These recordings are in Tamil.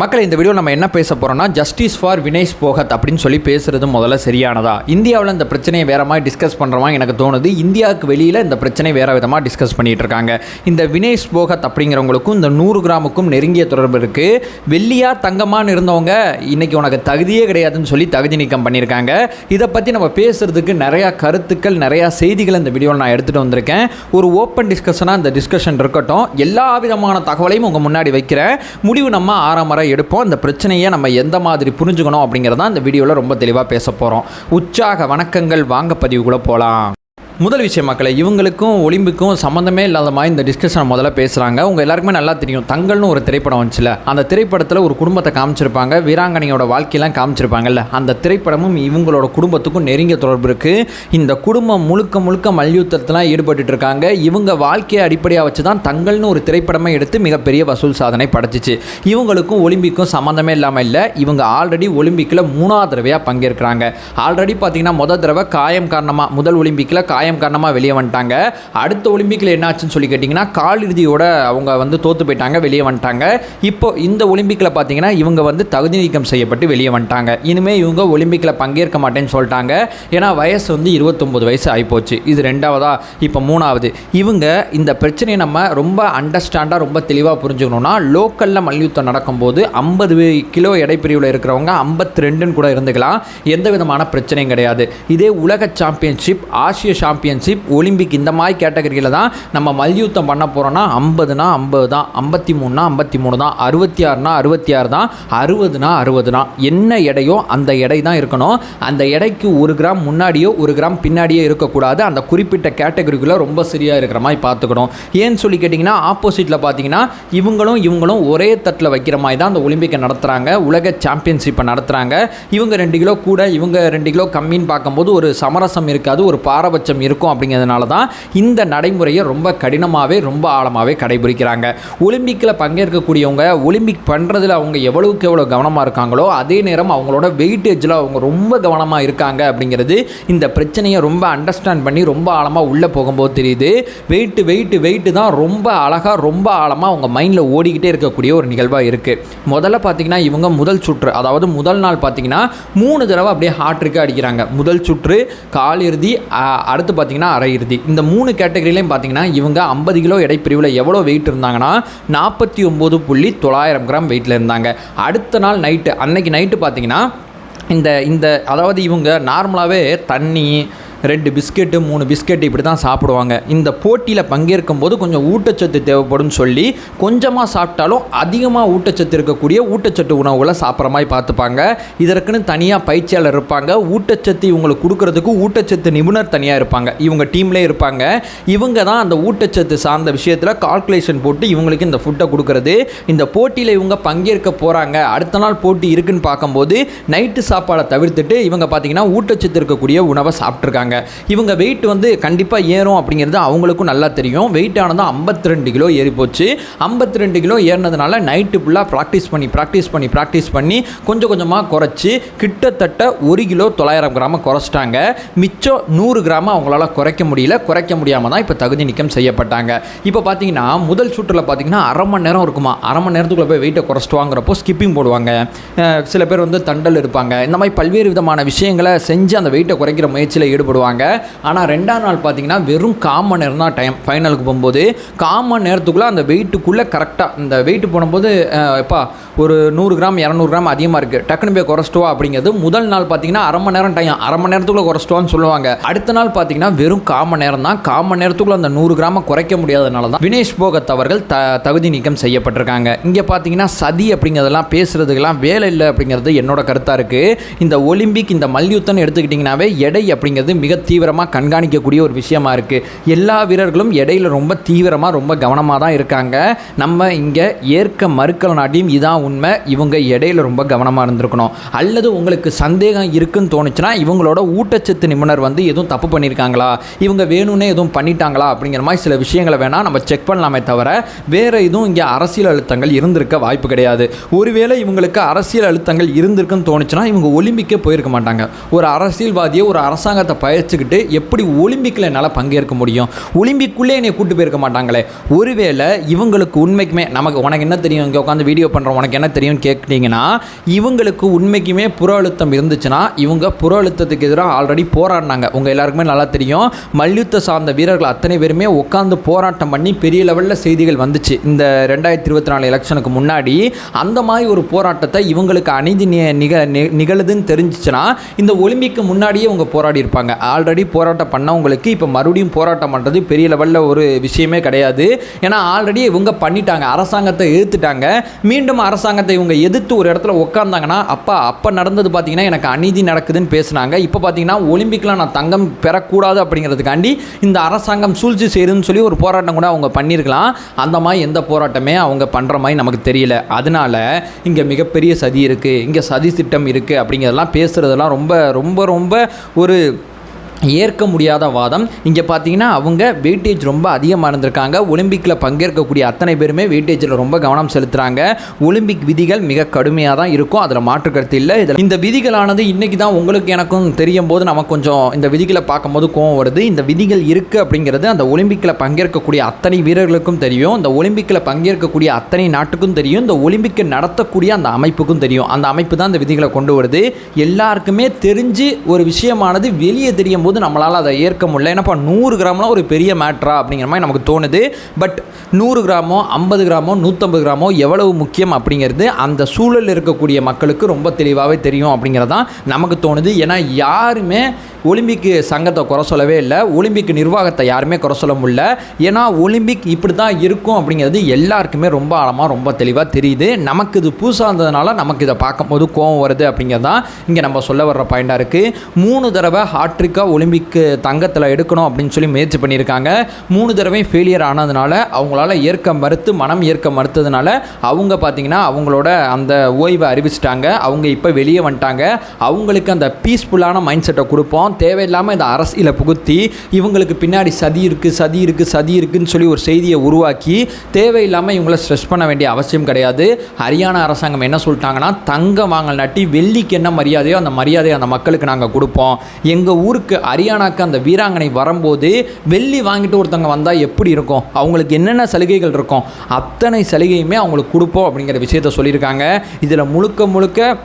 மக்கள் இந்த வீடியோ நம்ம என்ன பேச போகிறோம்னா ஜஸ்டிஸ் ஃபார் வினேஷ் போகத் அப்படின்னு சொல்லி பேசுறது முதல்ல சரியானதா? இந்தியாவில் இந்த பிரச்சனையை வேற மாதிரி டிஸ்கஸ் பண்ணுறமா எனக்கு தோணுது. இந்தியாவுக்கு வெளியில் இந்த பிரச்சனை வேற விதமாக டிஸ்கஸ் பண்ணிட்டு இருக்காங்க. இந்த வினேஷ் போகத் அப்படிங்கிறவங்களுக்கும் இந்த நூறு கிராமுக்கும் நெருங்கிய தொடர்பு இருக்குது வெள்ளியா தங்கமானு இருந்தவங்க இன்னைக்கு உனக்கு தகுதியே கிடையாதுன்னு சொல்லி தகுதி நீக்கம் பண்ணியிருக்காங்க. இதை பற்றி நம்ம பேசுறதுக்கு நிறையா கருத்துக்கள் நிறையா செய்திகள் இந்த வீடியோவில் நான் எடுத்துகிட்டு வந்திருக்கேன். ஒரு ஓப்பன் டிஸ்கஷனாக இந்த டிஸ்கஷன் இருக்கட்டும். எல்லா விதமான தகவலையும் உங்கள் முன்னாடி வைக்கிறேன். முடிவு நம்ம ஆறாமரை எடுப்போம். இந்த பிரச்சனையை நம்ம எந்த மாதிரி புரிஞ்சுக்கணும் அப்படிங்கிறதான் இந்த வீடியோவில் ரொம்ப தெளிவாக பேச போகிறோம் உற்சாக வணக்கங்கள். வாங்க பதிவுக்குள்ளே போகலாம் முதல் விஷயம் மக்களை இவங்களுக்கும் ஒலிம்பிக்கும் சம்மந்தமே இல்லாத மாதிரி இந்த டிஸ்கஷன் முதல்ல பேசுகிறாங்க உங்கள் எல்லாருக்குமே நல்லா தெரியும். தங்கள்னு ஒரு திரைப்படம் வந்துச்சுல அந்த திரைப்படத்தில் ஒரு குடும்பத்தை காமிச்சிருப்பாங்க. வீராங்கனையோட வாழ்க்கையெல்லாம் காமிச்சிருப்பாங்கல்ல அந்த திரைப்படமும் இவங்களோட குடும்பத்துக்கும் நெருங்கிய தொடர்பு இருக்குது இந்த குடும்பம் முழுக்க முழுக்க மல்யுத்தத்திலாம் ஈடுபட்டு இருக்காங்க. இவங்க வாழ்க்கையை அடிப்படையாக வச்சு தான் தங்கள்னு ஒரு திரைப்படமே எடுத்து மிகப்பெரிய வசூல் சாதனை படைச்சிச்சு. இவங்களுக்கும் ஒலிம்பிக்கும் சம்மந்தமே இல்லாமல் இல்லை இவங்க ஆல்ரெடி ஒலிம்பிக்கில் மூணாவது தடவையாக பங்கேற்கிறாங்க. ஆல்ரெடி பார்த்தீங்கன்னா முதல் தடவை காயம் காரணமாக முதல் ஒலிம்பிக்கில் காயம் காரணமாக வெளியே வந்துட்டாங்க. அடுத்த ஒலிம்பிக்கில் என்னாச்சுன்னு சொல்லி கேட்டிங்கன்னா கால் இறுதியோட அவங்க வந்து தோற்று போயிட்டாங்க வெளியே வந்துட்டாங்க. இப்போ இந்த ஒலிம்பிக்கில் பார்த்தீங்கன்னா இவங்க வந்து தகுதி நீக்கம் செய்யப்பட்டு வெளியே வந்துட்டாங்க. இனிமேல் இவங்க ஒலிம்பிக்கில் பங்கேற்க மாட்டேன்னு சொல்லிட்டாங்க. ஏன்னா வயசு வந்து இருபத்தொம்போது வயசு ஆகிப்போச்சு இது ரெண்டாவதா இப்போ மூணாவது. இவங்க இந்த பிரச்சனையை நம்ம ரொம்ப அண்டர்ஸ்டாண்டாக ரொம்ப தெளிவாக புரிஞ்சுக்கணும்னா லோக்கலில் மல்யுத்தம் நடக்கும்போது ஐம்பது கிலோ எடைப்பிரிவில் இருக்கிறவங்க ஐம்பத்தி ரெண்டுன்னு கூட இருந்துக்கலாம். எந்த விதமான பிரச்சனையும் கிடையாது. இதே உலக சாம்பியன்ஷிப் ஆசிய சாம்பியன்ஷிப் ஒலிம்பிக் இந்த மாதிரி கேட்டகரியில் தான் நம்ம மல்யுத்தம் பண்ண போகிறோன்னா ஐம்பதுனா ஐம்பது தான் ஐம்பத்தி மூணுனா ஐம்பத்தி மூணு தான் அறுபத்தி ஆறுனா அறுபத்தி ஆறு தான் அறுபதுனா அறுபது தான் என்ன எடையோ அந்த எடை தான் இருக்கணும். அந்த எடைக்கு ஒரு கிராம் முன்னாடியோ ஒரு கிராம் பின்னாடியோ இருக்கக்கூடாது. அந்த குறிப்பிட்ட கேட்டகரிக்குள்ளே ரொம்ப சரியாக இருக்கிற மாதிரி பார்த்துக்கணும். ஏன்னு சொல்லி கேட்டிங்கன்னா ஆப்போசிட்டில் பார்த்தீங்கன்னா இவங்களும் இவங்களும் ஒரே தட்டில் வைக்கிற மாதிரி தான் அந்த ஒலிம்பிக்கை நடத்துகிறாங்க உலக சாம்பியன்ஷிப்பை நடத்துகிறாங்க இவங்க ரெண்டு கிலோ கூட இவங்க ரெண்டு கிலோ கம்மின்னு பார்க்கும்போது ஒரு சமரசம் இருக்காது ஒரு பாரபட்சம் இருக்கும் அப்படிங்கிறதுனால தான் இந்த நடைமுறையை ரொம்ப கடினமாகவே ரொம்ப ஆழமாகவே கடைபிடிக்கிறாங்க. ஒலிம்பிக்கில் பங்கேற்கக்கூடியவங்க ஒலிம்பிக் பண்ணுறதுல அவங்க எவ்வளவுக்கு எவ்வளோ கவனமாக இருக்காங்களோ அதே நேரம் அவங்களோட வெயிட்டேஜில் அவங்க ரொம்ப கவனமாக இருக்காங்க அப்படிங்கிறது இந்த பிரச்சனையை ரொம்ப அண்டர்ஸ்டாண்ட் பண்ணி ரொம்ப ஆழமாக உள்ளே போகும்போது தெரியுது. வெயிட்டு வெயிட்டு வெயிட்டு தான் ரொம்ப அழகாக ரொம்ப ஆழமாக அவங்க மைண்டில் ஓடிக்கிட்டே இருக்கக்கூடிய ஒரு நிகழ்வாக இருக்குது முதல்ல பார்த்தீங்கன்னா இவங்க முதல் சுற்று அதாவது முதல் நாள் பார்த்தீங்கன்னா மூணு தடவை அப்படியே ஹார்ட்ருக்கு அடிக்கிறாங்க. முதல் சுற்று கால் இறுதி அடுத்த அடுத்து பார்த்தீங்கன்னா அரை இறுதி. இந்த மூணு கேட்டகரியிலையும் பார்த்தீங்கன்னா இவங்க ஐம்பது கிலோ எடைப்பிரிவில் எவ்வளோ வெயிட் இருந்தாங்கன்னா நாற்பத்தி ஒம்பது புள்ளி தொள்ளாயிரம் கிராம் வெயிட்டில் இருந்தாங்க. அடுத்த நாள் நைட்டு அன்னைக்கு நைட்டு பார்த்தீங்கன்னா இந்த இந்த அதாவது இவங்க நார்மலாகவே தண்ணி ரெண்டு பிஸ்கெட்டு மூணு பிஸ்கெட் இப்படி தான் சாப்பிடுவாங்க. இந்த போட்டியில் பங்கேற்கும் போது கொஞ்சம் ஊட்டச்சத்து தேவைப்படும் சொல்லி கொஞ்சமாக சாப்பிட்டாலும் அதிகமாக ஊட்டச்சத்து இருக்கக்கூடிய ஊட்டச்சத்து உணவுகளை சாப்பிட்ற மாதிரி பார்த்துப்பாங்க. இதற்குன்னு தனியாக பயிற்சியாளர் இருப்பாங்க. ஊட்டச்சத்து இவங்களுக்கு கொடுக்கறதுக்கு ஊட்டச்சத்து நிபுணர் தனியாக இருப்பாங்க. இவங்க டீம்லேயே இருப்பாங்க. இவங்க தான் அந்த ஊட்டச்சத்து சார்ந்த விஷயத்தில் கால்குலேஷன் போட்டு இவங்களுக்கு இந்த ஃபுட்டை கொடுக்கறது. இந்த போட்டியில் இவங்க பங்கேற்க போகிறாங்க அடுத்த நாள் போட்டி இருக்குன்னு பார்க்கும்போது நைட்டு சாப்பாடை தவிர்த்துட்டு இவங்க பார்த்தீங்கன்னா ஊட்டச்சத்து இருக்கக்கூடிய உணவை சாப்பிட்ருக்காங்க இவங்க வெயிட் வந்து கண்டிப்பாக ஏறும் அப்படிங்கிறது அவங்களுக்கும் நல்லா தெரியும். வெயிட் ஆனதும் ஐம்பத்தி ரெண்டு கிலோ ஏறி போச்சு ஐம்பத்தி ரெண்டு கிலோ ஏறினதுனால நைட்டு ஃபுல்லாக ப்ராக்டிஸ் பண்ணி ப்ராக்டிஸ் பண்ணி ப்ராக்டிஸ் பண்ணி கொஞ்சம் கொஞ்சமாக குறைச்சி கிட்டத்தட்ட ஒரு கிலோ தொள்ளாயிரம் கிராம குறைச்சிட்டாங்க. மிச்சம் நூறு கிராம அவங்களால குறைக்க முடியல. குறைக்க முடியாமல் தான் இப்போ தகுதி நீக்கம் செய்யப்பட்டாங்க. இப்போ பார்த்தீங்கன்னா முதல் சுற்றில் பார்த்தீங்கன்னா அரை மணி நேரம் இருக்குமா? அரை மணி நேரத்துக்குள்ளே போய் வெயிட்டை குறைச்சிட்டு வாங்குறப்போ ஸ்கிப்பிங் போடுவாங்க. சில பேர் வந்து தண்டல் இருப்பாங்க இந்த மாதிரி பல்வேறு விதமான விஷயங்களை செஞ்சு அந்த வெயிட்டை குறைக்கிற முயற்சியில் ஈடுபடுவாங்க. ஆனால் ரெண்டாம் நாள் பார்த்தீங்கன்னா வெறும் கால் நேரம் தான் டைம் ஃபைனலுக்கு போகும்போது கால் நேரத்துக்குள்ளே அந்த வெயிட்டுக்குள்ளே கரெக்டாக இந்த வெயிட்டு போடும்போது எப்பா ஒரு நூறு கிராம் இரநூறு கிராம் அதிகமாக இருக்குது டக்குனு போய் குறைச்சிட்டுவா அப்படிங்கிறது முதல் நாள் பார்த்தீங்கன்னா அரை மணி நேரம் டைம் அரை மணி நேரத்துக்குள்ளே குறைச்சிட்டுவான்னு சொல்லுவாங்க. அடுத்த நாள் பார்த்தீங்கன்னா வெறும் காம நேரம் தான். காம நேரத்துக்குள்ளே அந்த நூறு கிராம குறைக்க முடியாதனால தான் வினேஷ் போகத் அவர்கள் த தகுதி நீக்கம் செய்யப்பட்டிருக்காங்க. இங்கே பார்த்தீங்கன்னா சதி அப்படிங்கிறதெல்லாம் பேசுகிறதுக்கெல்லாம் வேலை இல்லை அப்படிங்கிறது என்னோட கருத்தாக இருக்குது இந்த ஒலிம்பிக் இந்த மல்யுத்தம்னு எடுத்துக்கிட்டிங்கனாவே எடை அப்படிங்கிறது மிக தீவிரமாக கண்காணிக்கக்கூடிய ஒரு விஷயமா இருக்குது எல்லா வீரர்களும் எடையில் ரொம்ப தீவிரமாக ரொம்ப கவனமாக தான் இருக்காங்க. நம்ம இங்கே ஏற்க மறுக்கலனாட்டியும் இதான் உண்மை இவங்க இடையில ரொம்ப கவனமாக இருந்திருக்கணும். அல்லது உங்களுக்கு சந்தேகம் இருக்குன்னு தோணுச்சுன்னா இவங்களோட ஊட்டச்சத்து நிபுணர் வந்து எதுவும் தப்பு பண்ணியிருக்காங்களா இவங்க வேணும்னே எதுவும் பண்ணிட்டாங்களா? அப்படிங்கிற மாதிரி சில விஷயங்களை வேணால் நம்ம செக் பண்ணலாமே தவிர வேறு எதுவும் இங்கே அரசியல் அழுத்தங்கள் இருந்திருக்க வாய்ப்பு கிடையாது. ஒருவேளை இவங்களுக்கு அரசியல் அழுத்தங்கள் இருந்திருக்குன்னு தோணுச்சுன்னா இவங்க ஒலிம்பிக்கே போயிருக்க மாட்டாங்க. ஒரு அரசியல்வாதியை ஒரு அரசாங்கத்தை பயிற்சிக்கிட்டு எப்படி ஒலிம்பிக்கில் என்னால் பங்கேற்க முடியும்? ஒலிம்பிக்குள்ளே என்னை கூட்டு போயிருக்க மாட்டாங்களே. ஒருவேளை இவங்களுக்கு உண்மைக்குமே நமக்கு உனக்கு என்ன தெரியும்? இங்கே உட்காந்து வீடியோ பண்ணுறோம் உனக்கு என்ன தெரியும்னு கேட்டிங்கன்னா இவங்களுக்கு உண்மைக்குமே புற அழுத்தம் இருந்துச்சுன்னா இவங்க புற அழுத்தத்துக்கு எதிராக ஆல்ரெடி போராடினாங்க. உங்கள் எல்லாருக்குமே நல்லா தெரியும். மல்யுத்த சார்ந்த வீரர்கள் அத்தனை பேருமே உட்காந்து போராட்டம் பண்ணி பெரிய லெவலில் செய்திகள் வந்துச்சு. இந்த ரெண்டாயிரத்தி இருபத்தி நாலு எலெக்ஷனுக்கு முன்னாடி அந்த மாதிரி ஒரு போராட்டத்தை இவங்களுக்கு அநீதி நிக நிகழுதுன்னு தெரிஞ்சிச்சுன்னா இந்த ஒலிம்பிக்கு முன்னாடியே இவங்க போராடி இருப்பாங்க. ஆல்ரெடி போராட்டம் பண்ணவங்களுக்கு இப்போ மறுபடியும் போராட்டம் பண்ணுறது பெரிய லெவலில் ஒரு விஷயமே கிடையாது. ஏன்னா ஆல்ரெடி இவங்க பண்ணிட்டாங்க. அரசாங்கத்தை எதிர்த்துட்டாங்க. மீண்டும் அரசாங்கத்தை இவங்க எதிர்த்து ஒரு இடத்துல உட்காந்தாங்கன்னா அப்பா அப்போ நடந்தது பார்த்தீங்கன்னா எனக்கு அநீதி நடக்குதுன்னு பேசுனாங்க. இப்போ பார்த்தீங்கன்னா ஒலிம்பிக்கில் நான் தங்கம் பெறக்கூடாது அப்படிங்கிறதுக்காண்டி இந்த அரசாங்கம் சூழ்ச்சி செய்யுதுன்னு சொல்லி ஒரு போராட்டம் கூட அவங்க பண்ணியிருக்கலாம். அந்த மாதிரி எந்த போராட்டமே அவங்க பண்ணுற மாதிரி நமக்கு தெரியல. அதனால இங்கே மிகப்பெரிய சதி இருக்குது இங்கே சதி திட்டம் இருக்குது அப்படிங்கிறதெல்லாம் பேசுகிறதெல்லாம் ரொம்ப ரொம்ப ரொம்ப ஒரு ஏற்க முடியாத வாதம். இங்கே பார்த்தீங்கன்னா அவங்க வெயிட்டேஜ் ரொம்ப அதிகமாக இருந்திருக்காங்க. ஒலிம்பிக்கில் பங்கேற்கக்கூடிய அத்தனை பேருமே வெயிட்டேஜில் ரொம்ப கவனம் செலுத்துகிறாங்க ஒலிம்பிக் விதிகள் மிக கடுமையாக தான் இருக்கும். அதில் மாற்று கருத்து இல்லை. இதில் இந்த விதிகளானது இன்றைக்கி தான் உங்களுக்கு எனக்கும் தெரியும் போது நமக்கு கொஞ்சம் இந்த விதிகளை பார்க்கும்போது கோவம் வருது. இந்த விதிகள் இருக்குது அப்படிங்கிறது அந்த ஒலிம்பிக்கில் பங்கேற்கக்கூடிய அத்தனை வீரர்களுக்கும் தெரியும். இந்த ஒலிம்பிக்கில் பங்கேற்கக்கூடிய அத்தனை நாட்டுக்கும் தெரியும். இந்த ஒலிம்பிக்கை நடத்தக்கூடிய அந்த அமைப்புக்கும் தெரியும். அந்த அமைப்பு தான் இந்த விதிகளை கொண்டு வருது. எல்லாருக்குமே தெரிஞ்சு ஒரு விஷயமானது வெளியே தெரியும் போது நம்மளால் அதை ஏற்க முடியல. ஏன்னா நூறு கிராம்லாம் ஒரு பெரிய மேட்ரா அப்படிங்கிற மாதிரி நமக்கு தோணுது. பட் நூறு கிராமோ ஐம்பது கிராமோ நூற்றம்பது கிராமோ எவ்வளவு முக்கியம் அப்படிங்கிறது அந்த சூழலில் இருக்கக்கூடிய மக்களுக்கு ரொம்ப தெளிவாகவே தெரியும் அப்படிங்கிறதான் நமக்கு தோணுது. ஏன்னா யாருமே ஒலிம்பிக் சங்கத்தை குறை சொல்லவே இல்லை. ஒலிம்பிக் நிர்வாகத்தை யாருமே குறை சொல்ல முடியல. ஏன்னா ஒலிம்பிக் இப்படி தான் இருக்கும் அப்படிங்கிறது எல்லாருக்குமே ரொம்ப ஆழமாக ரொம்ப தெளிவாக தெரியுது. நமக்கு இது புதுசாக இருந்ததுனால நமக்கு இதை பார்க்கும்போது கோவம் வருது அப்படிங்கிறது தான் இங்கே நம்ம சொல்ல வர்ற பாயிண்டாக இருக்குது மூணு தடவை ஹாட்ரிக்காக ஒலிம்பிக் தங்கத்தில் எடுக்கணும் அப்படின்னு சொல்லி முயற்சி பண்ணியிருக்காங்க. மூணு தடவையும் ஃபெயிலியர் ஆனதுனால அவங்களால ஏற்க மறுத்து மனம் ஏற்க மறுத்ததுனால அவங்க பார்த்திங்கன்னா அவங்களோட அந்த ஓய்வை அறிவிச்சிட்டாங்க. அவங்க இப்போ வெளியே வந்துட்டாங்க. அவங்களுக்கு அந்த பீஸ்ஃபுல்லான மைண்ட் செட்டை கொடுப்போம். தேவையில்லாமல் இந்த அரசியலை புகுத்தி இவங்களுக்கு பின்னாடி சதி இருக்குது சதி இருக்குது சதி இருக்குன்னு சொல்லி ஒரு செய்தியை உருவாக்கி தேவையில்லாமல் இவங்கள ஸ்ட்ரெஸ் பண்ண வேண்டிய அவசியம் கிடையாது. ஹரியானா அரசாங்கம் என்ன சொல்லிட்டாங்கன்னா தங்கம் வாங்கல் நாட்டி வெள்ளிக்கு என்ன மரியாதையோ அந்த மரியாதையை அந்த மக்களுக்கு நாங்கள் கொடுப்போம். எங்கள் ஊருக்கு ஹரியானாக்கு அந்த வீராங்கனை வரும்போது வெள்ளி வாங்கிட்டு ஒருத்தவங்க வந்தால் எப்படி இருக்கும்? அவங்களுக்கு என்னென்ன சலுகைகள் இருக்கும்? அத்தனை சலுகையுமே அவங்களுக்கு கொடுப்போம் அப்படிங்கிற விஷயத்த சொல்லியிருக்காங்க. இதில் முழுக்க முழுக்க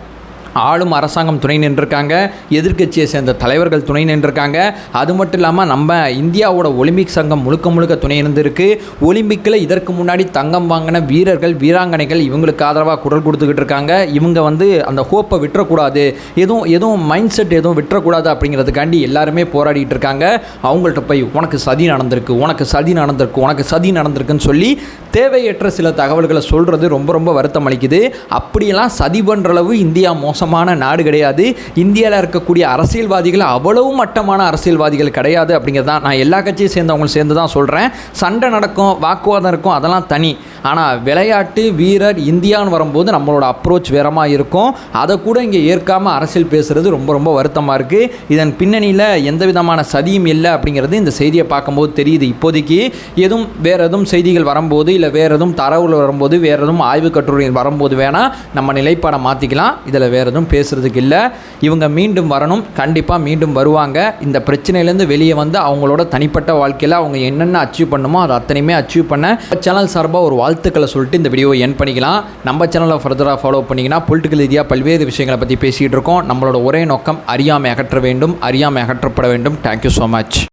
ஆளும் அரசாங்கம் துணை நின்றுருக்காங்க. எதிர்க்கட்சியை சேர்ந்த தலைவர்கள் துணை நின்றுருக்காங்க. அது மட்டும் இல்லாமல் நம்ம இந்தியாவோட ஒலிம்பிக் சங்கம் முழுக்க முழுக்க துணை இருந்திருக்கு ஒலிம்பிக்கில் இதற்கு முன்னாடி தங்கம் வாங்கின வீரர்கள் வீராங்கனைகள் இவங்களுக்கு ஆதரவாக குரல் கொடுத்துக்கிட்டு இருக்காங்க. இவங்க வந்து அந்த ஹோப்பை விட்டுறக்கூடாது. எதுவும் எதுவும் மைண்ட் செட் எதுவும் விட்டுறக்கூடாது அப்படிங்கிறதுக்காண்டி எல்லாருமே போராடிட்டு இருக்காங்க. அவங்கள்ட்ட போய் உனக்கு சதி நடந்திருக்கு உனக்கு சதி நடந்திருக்கு உனக்கு சதி நடந்திருக்குன்னு சொல்லி தேவையற்ற சில தகவல்களை சொல்கிறது ரொம்ப ரொம்ப வருத்தம் அளிக்குது. அப்படியெல்லாம் சதி பண்ணுற அளவு இந்தியா மோசம் மோசமான நாடு கிடையாது. இந்தியாவில் இருக்கக்கூடிய அரசியல்வாதிகள் அவ்வளவு மட்டமான அரசியல்வாதிகள் கிடையாது அப்படிங்கிறது தான் நான் எல்லா கட்சியும் சேர்ந்தவங்களும் சேர்ந்து தான் சொல்கிறேன் சண்டை நடக்கும் வாக்குவாதம் இருக்கும் அதெல்லாம் தனி. ஆனால் விளையாட்டு வீரர் இந்தியான்னு வரும்போது நம்மளோட அப்ரோச் வேறமாக இருக்கும். அதை கூட இங்கே ஏற்காமல் அரசியல் பேசுகிறது ரொம்ப ரொம்ப வருத்தமாக இருக்குது இதன் பின்னணியில் எந்த விதமான சதியும் இல்லை அப்படிங்கிறது இந்த செய்தியை பார்க்கும்போது தெரியுது. இப்போதைக்கு எதுவும் வேறு எதுவும் செய்திகள் வரும்போது இல்லை வேறு எதுவும் தரவுகள் வரும்போது வேறு எதுவும் ஆய்வு கட்டுரைகள் வரும்போது வேணால் நம்ம நிலைப்பாடை மாற்றிக்கலாம் இதில் வேறு எதுவும் பேசுகிறதுக்கு இல்லை. இவங்க மீண்டும் வரணும். கண்டிப்பாக மீண்டும் வருவாங்க. இந்த பிரச்சனையிலேருந்து வெளியே வந்து அவங்களோட தனிப்பட்ட வாழ்க்கையில் அவங்க என்னென்ன அச்சீவ் பண்ணுமோ அதை அத்தனையுமே அச்சீவ் பண்ண. சேனல் சார்பாக ஒரு வாழ் வாழ்த்துக்களை சொல்லிட்டு இந்த வீடியோவை என் பண்ணிக்கலாம். நம்ம சேனலை ஃபர்தராக ஃபாலோ பண்ணிங்கன்னா பொலிட்டிக்கல் ரீதியாக பல்வேறு விஷயங்களை பற்றி பேசிகிட்டு இருக்கோம். நம்மளோட ஒரே நோக்கம் அறியாமை அகற்ற வேண்டும் அறியாமை அகற்றப்பட வேண்டும். Thank you so much